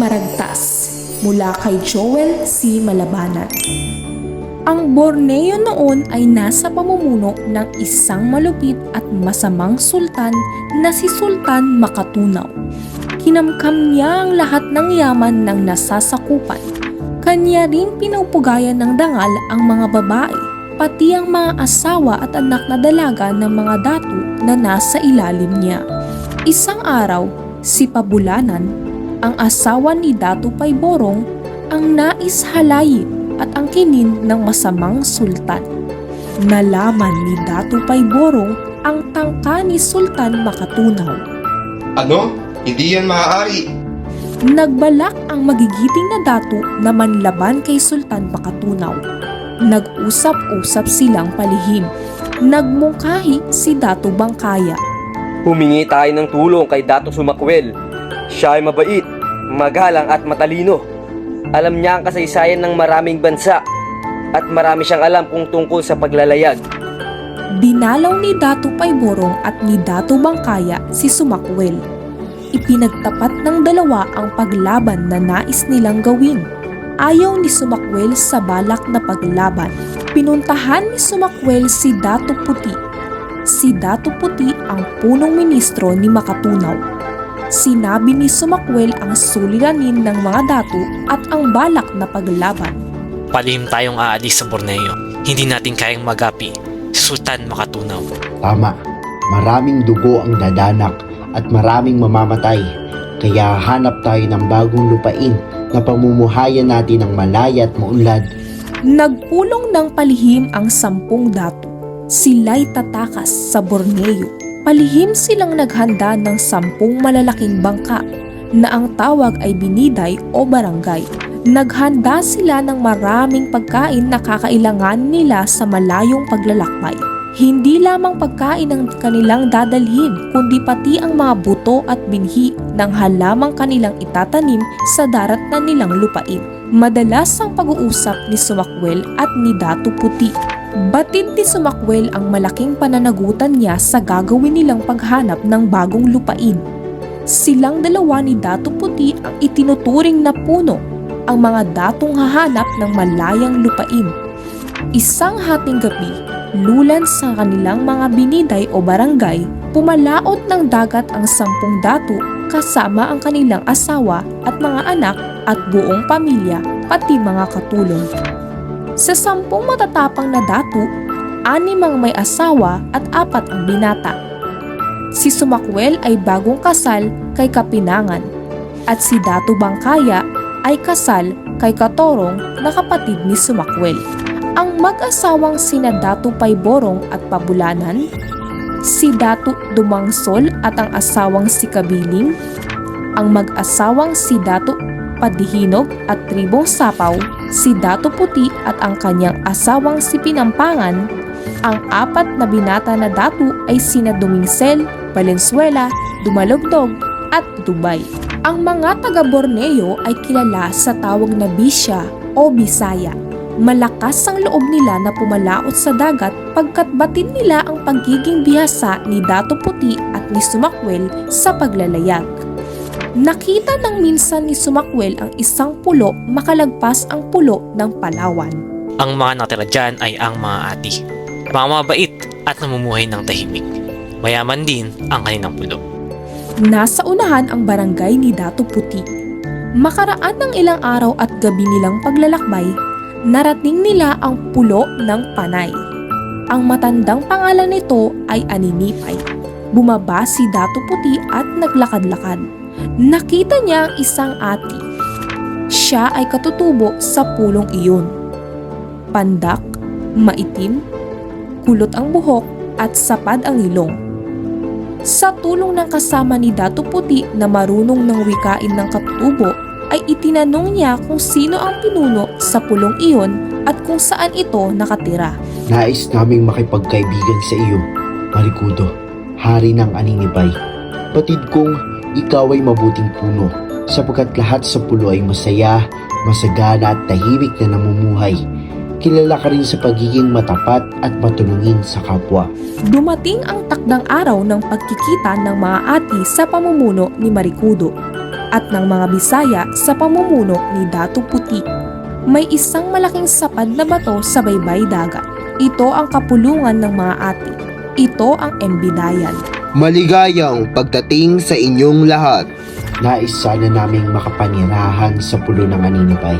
Maragtas mula kay Joel C. Malabanan. Ang Borneo noon ay nasa pamumuno ng isang malupit at masamang sultan na si Sultan Makatunaw. Kinamkam niya ang lahat ng yaman ng nasasakupan. Kanya rin pinupugayan ng dangal ang mga babae, pati ang mga asawa at anak na dalaga ng mga datu na nasa ilalim niya. Isang araw, si Pabulanan, ang asawa ni Datu Payborong, ang nais halayin at angkinin ng masamang sultan. Nalaman ni Datu Payborong ang tangka ni Sultan Makatunaw. Ano? Hindi yan maaari. Nagbalak ang magigiting na datu na manlaban kay Sultan Makatunaw. Nag-usap-usap silang palihim. Nagmungkahi si Datu Bangkaya. Humingi tayo ng tulong kay Dato Sumakwel. Siya ay mabait, magalang at matalino. Alam niya ang kasaysayan ng maraming bansa at marami siyang alam kung tungkol sa paglalayag. Dinalaw ni Datu Payborong at ni Datu Bangkaya si Sumakwel. Ipinagtapat ng dalawa ang paglaban na nais nilang gawin. Ayaw ni Sumakwel sa balak na paglaban. Pinuntahan ni Sumakwel si Datu Puti. Si Datu Puti ang punong ministro ni Makatunaw. Sinabi ni Sumakwel ang suliranin ng mga datu at ang balak na paglaban. Palihim tayong aalis sa Borneo. Hindi natin kayang magapi si Sultan Makatunaw. Tama, maraming dugo ang dadanak at maraming mamamatay. Kaya hanap tayo ng bagong lupain na pamumuhayan natin ng malaya at maunlad. Nagpulong ng palihim ang sampung datu. Sila'y tatakas sa Borneo. Palihim silang naghanda ng sampung malalaking bangka na ang tawag ay biniday o barangay. Naghanda sila ng maraming pagkain na kakailangan nila sa malayong paglalakbay. Hindi lamang pagkain ang kanilang dadalhin, kundi pati ang mga buto at binhi ng halamang kanilang itatanim sa darat na nilang lupain. Madalas ang pag-uusap ni Sumakwel at ni Datu Puti. Batid ni Sumakwel ang malaking pananagutan niya sa gagawin nilang paghanap ng bagong lupain. Silang dalawa ni Datu Puti ang itinuturing na puno, ang mga datong hahanap ng malayang lupain. Isang hating gabi, lulan sa kanilang mga biniday o barangay, pumalaot ng dagat ang sampung datu kasama ang kanilang asawa at mga anak at buong pamilya pati mga katulong. Sa sampung matatapang na datu, anim ang may asawa at apat ang binata. Si Sumakwel ay bagong kasal kay Kapinangan at si Datu Bangkaya ay kasal kay Katorong na kapatid ni Sumakwel. Ang mag-asawang sina Datu Payborong at Pabulanan, si Datu Dumangsol at ang asawang si Kabiling, ang mag-asawang si Datu Padihinog at Tribong Sapaw, si Datu Puti at ang kanyang asawang si Pinampangan, ang apat na binata na datu ay sina Dumingsel, Valenzuela, Dumalugdog at Dubai. Ang mga taga Borneo ay kilala sa tawag na Bisya o Bisaya. Malakas ang loob nila na pumalaot sa dagat pagkat batin nila ang pagiging bihasa ni Dato Puti at ni Sumakwel sa paglalayag. Nakita ng minsan ni Sumakwel ang isang pulo makalagpas ang pulo ng Palawan. Ang mga natira dyan ay ang mga ati. Mga mabait at namumuhay ng tahimik. Mayaman din ang kanilang pulo. Nasa unahan ang barangay ni Dato Puti. Makaraan ng ilang araw at gabi nilang paglalakbay, narating nila ang pulo ng Panay. Ang matandang pangalan nito ay Aninipay. Bumaba si Dato Puti at naglakad-lakad. Nakita niya ang isang ati. Siya ay katutubo sa pulong iyon. Pandak, maitim, kulot ang buhok at sapad ang ilong. Sa tulong ng kasama ni Dato Puti na marunong ng wikain ng katutubo, ay itinanong niya kung sino ang pinuno sa pulong iyon at kung saan ito nakatira. Nais naming makipagkaibigan sa iyo, Marikudo, hari ng Aninibay. Batid kong ikaw ay mabuting puno, sapagkat lahat sa pulo ay masaya, masagana at tahimik na namumuhay. Kilala ka rin sa pagiging matapat at matulungin sa kapwa. Dumating ang takdang araw ng pagkikita ng mga ati sa pamumuno ni Marikudo. at ng mga Bisaya sa pamumuno ni Datu Puti. May isang malaking sapad na bato sa baybay dagat. Ito ang kapulungan ng mga ati. Ito ang Embidayan. Maligayang pagdating sa inyong lahat. Nais sana naming makapanirahan sa pulo ng aninipay.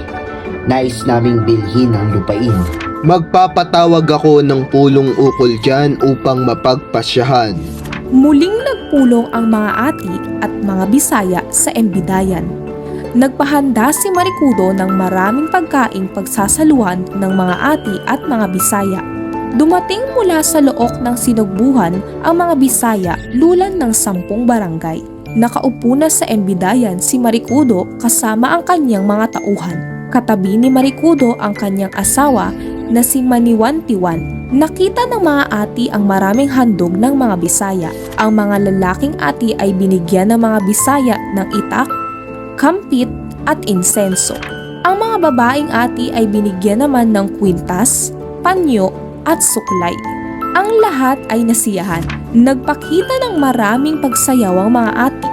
Nais naming bilhin ang lupain. Magpapatawag ako ng pulong ukol dyan upang mapagpasyahan. Muling nagpulong ang mga ati at mga Bisaya sa Embidayan. Nagpahanda si Marikudo ng maraming pagkaing pagsasaluhan ng mga ati at mga Bisaya. Dumating mula sa look ng sinugbuhan ang mga Bisaya lulan ng sampung barangay. Nakaupo na sa Embidayan si Marikudo kasama ang kanyang mga tauhan. Katabi ni Marikudo ang kanyang asawa na si Maniwan-Tiwan. Nakita ng mga ati ang maraming handog ng mga Bisaya. Ang mga lalaking ati ay binigyan ng mga Bisaya ng itak, kampit at insenso. Ang mga babaeng ati ay binigyan naman ng kwintas, panyo at suklay. Ang lahat ay nasiyahan. Nagpakita ng maraming pagsayaw ang mga ati.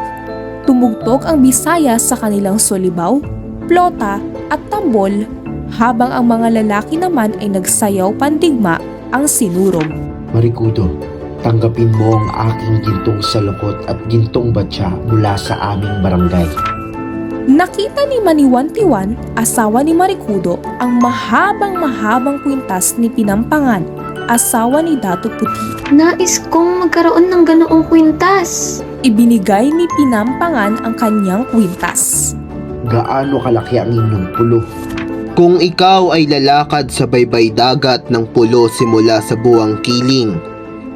Tumugtog ang Bisaya sa kanilang solibaw, plota at tambol habang ang mga lalaki naman ay nagsayaw pandigma ang sinurog. Marikudo, tanggapin mo ang aking gintong salukot at gintong batya mula sa aming barangay. Nakita ni Maniwan-Tiwan, asawa ni Marikudo, ang mahabang-mahabang kwintas ni Pinampangan, asawa ni Dato Puti. Nais kong magkaroon ng ganoong kwintas. Ibinigay ni Pinampangan ang kanyang kwintas. Gaano kalaki ang inyong pulo? Kung ikaw ay lalakad sa baybay dagat ng pulo simula sa buwang kiling,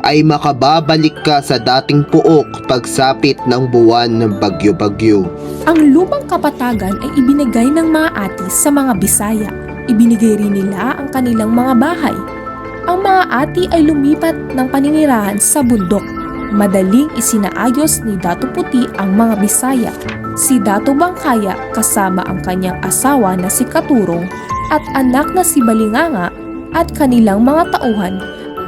ay makababalik ka sa dating puok pagsapit ng buwan ng bagyo-bagyo. Ang lumang kapatagan ay ibinigay ng mga ati sa mga Bisaya. Ibinigay rin nila ang kanilang mga bahay. Ang mga ati ay lumipat ng paninirahan sa bundok. Madaling isinaayos ni Dato Puti ang mga Bisaya. Si Dato Bangkaya kasama ang kanyang asawa na si Katurong at anak na si Balinganga at kanilang mga tauhan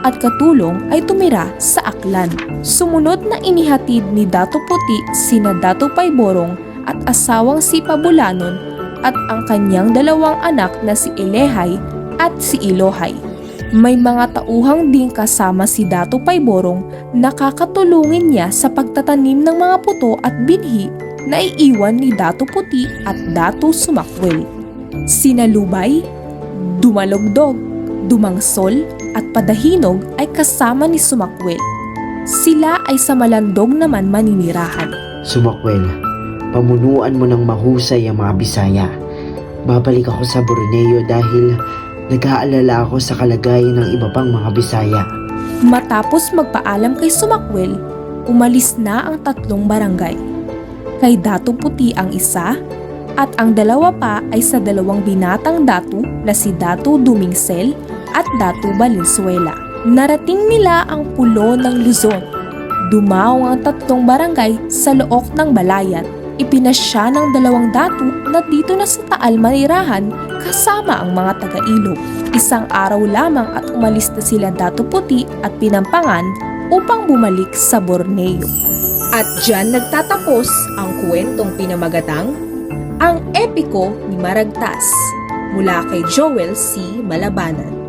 at katulong ay tumira sa Aklan. Sumunod na inihatid ni Dato Puti sina Dato Payborong at asawang si Pabulanon at ang kanyang dalawang anak na si Elehay at si Ilohay. May mga tauhang ding kasama si Dato Payborong na kakatulungin niya sa pagtatanim ng mga puto at binhi na iiwan ni Dato Puti at Dato Sumakwel. Sinalubay, Dumalogdog, Dumangsol at Padahinog ay kasama ni Sumakwel. Sila ay sa Malandog naman maninirahan. Sumakwel, pamunuan mo ng mahusay ang mga Bisaya. Babalik ako sa Borneo dahil nag-aalala ako sa kalagayan ng iba pang mga Bisaya. Matapos magpaalam kay Sumakwel, umalis na ang tatlong barangay. Kay Dato Puti ang isa at ang dalawa pa ay sa dalawang binatang datu na si Dato Dumingsel at Dato Valenzuela. Narating nila ang pulo ng Luzon. Dumaong ang tatlong barangay sa look ng balayan. Ipinasya ng dalawang datu na dito na sa Taal manirahan kasama ang mga taga-ilog. Isang araw lamang at umalis na sila Dato Puti at Pinampangan upang bumalik sa Borneo. At dyan nagtatapos ang kwentong pinamagatang ang epiko ni Maragtas mula kay Joel C. Malabanan.